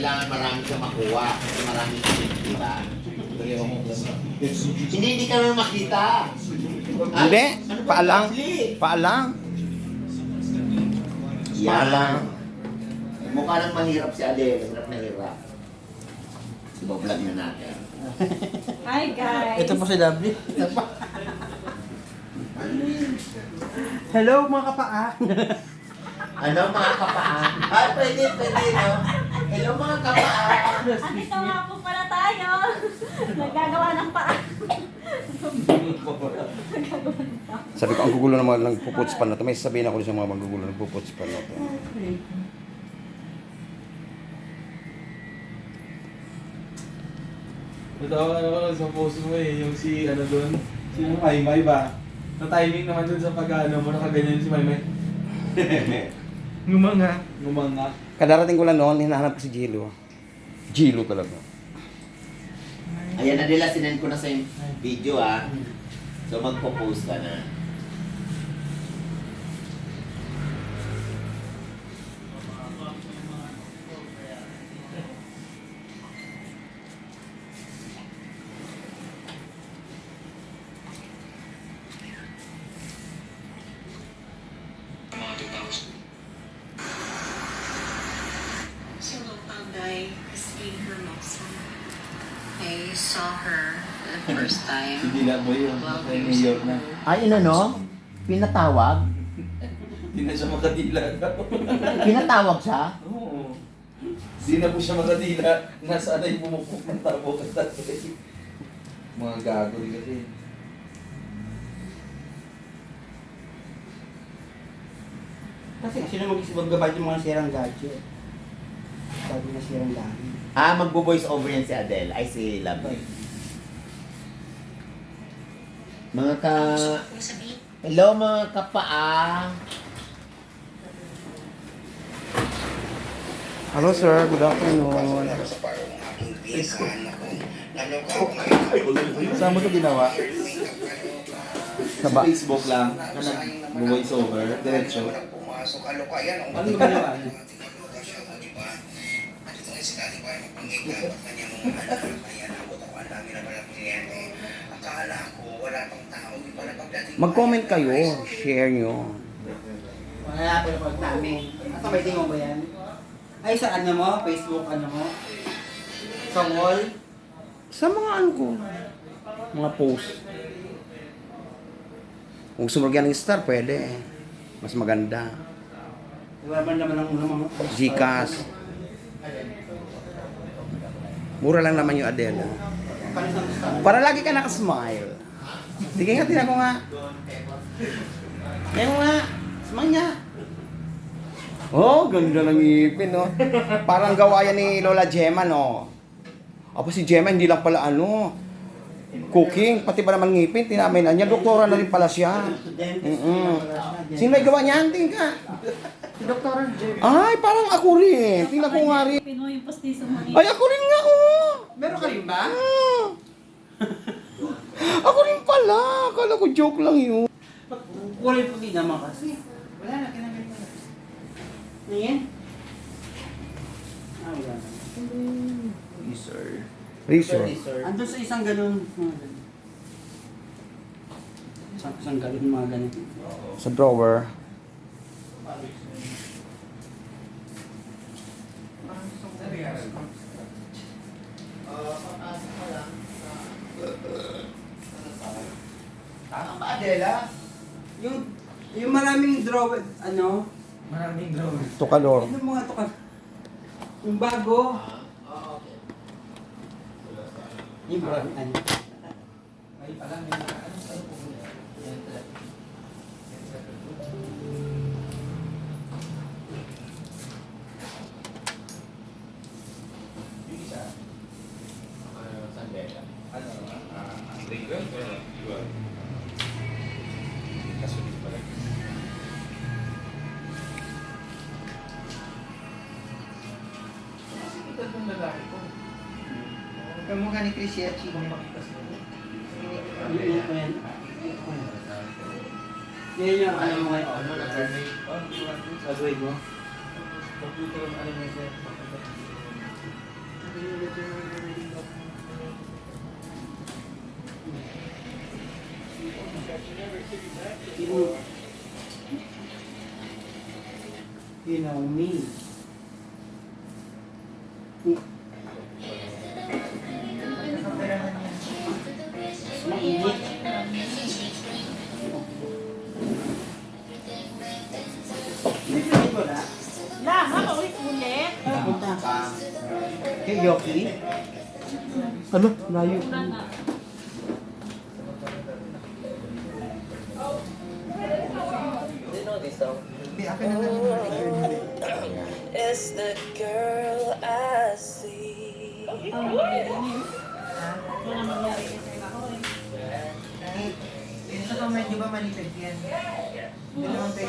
kailangan marami siyang makuha. Kasi marami di ba? Hindi, hindi ka naman makita. Hindi, ano ba, paalang. Ashley? Paalang. Yan. Paalang. Mukha lang mahirap si Adele. Hirap na hirap. Iba-vlog na natin. Hi guys! Ito po si Lovely. Hello mga kapaa. Ano mga kapaan? Ay, pwede, pwede, no? Hello mga kapaan. Andito nga po pala tayo! Naggagawa ng paa. Sabi ko, ang gugulo ng mga nagpuputs pa na to. May sabihin ako sa mga magugulo ng puputs pa na to. Natawa ka naman sa post mo eh, yung si ano doon, si Maymay ba? Na timing naman doon sa pag-ano mo, nakaganyan si Maymay. Ngumanga. Ngumanga. Kadarating ko lang noon, hinahanap ko si Jilo. Jilo talaga. Ayan na nila, sinend ko na sa video, ah. So, magpo-post ka na. I saw her the first time. Si Dila Boy yung Twelve kay years Mayor na. ago. Ay, ano, no? Pinatawag? Hindi na siya makadila. Pinatawag siya? Oo. Hindi na po siya makadila. Nasa anay pumupok ng tabo ka tatay. Mga gago rin kasi. Kasi sino mag-isibag yung mga sirang gadget? Sabi na sirang gamit. Ah, magbo-voice over yan si Adele. Ay, si Lovely. Mga ka... Hello, mga kapaa. Hello sir, good afternoon. Saan mo ito ginawa? Sa ba? Facebook lang. Na nag-voice over. Diretso. Ano ba ginawa niya? Mag-comment kayo, share nyo. Wala pa yung pag namin. Asa may tingin mo ba yan? Ay, sa ano mo? Facebook ano mo? Sa wall? Sa mga ano ko, mga post. Kung sumagyan ng star, pwede. Mas maganda. Wala man naman ang mga... Gcash. Mura lang naman yung Adela. Para lagi ka nakasmile. Sige nga, tinan ko nga. Tinan ko nga. Smile niya. Oh, ganda ng ngipin, no? Parang gawa yan ni Lola Gemma, no? Apo si Gemma, hindi lang pala ano, cooking, pati ba naman ngipin, tinamay na niya. Doktora na rin pala siya. Mm-mm. Sino may gawa niyan? Tingin ka. Doktor Ay, parang ako rin. Tingnan ko nga rin. Yung pastiso mo Ay, ako rin nga, oh. Meron ka rin ba? Ah. Ako rin pala. Akala ko joke lang yun. Kulay puti naman kasi. Wala na, kinagaling mo na. Ngayon? Ah, wala na. Sir. Razor. Andun sa isang ganun. ganun. Isang, isang ganun, mga ganun. Sa drawer. Tama ba, Adela? Yung, yung maraming draw, ano, Maraming drone. Tukalor. ano mga to ka? Yung bago. Yung brown, ano. Ay, parang may ano, ano po. Yan. Kamukha ni Chris Yachi. Yan. Yung ano mo ngayon. Sa grade mo? Computer, ano mo siya? You, you know me. Hindi pinit mo na? Lang, ha? Ulit ulit. Punta. Kay Yoki? Ano? Layo. Is the girl I see. Ito to medyo ba malipid yan? Pwede.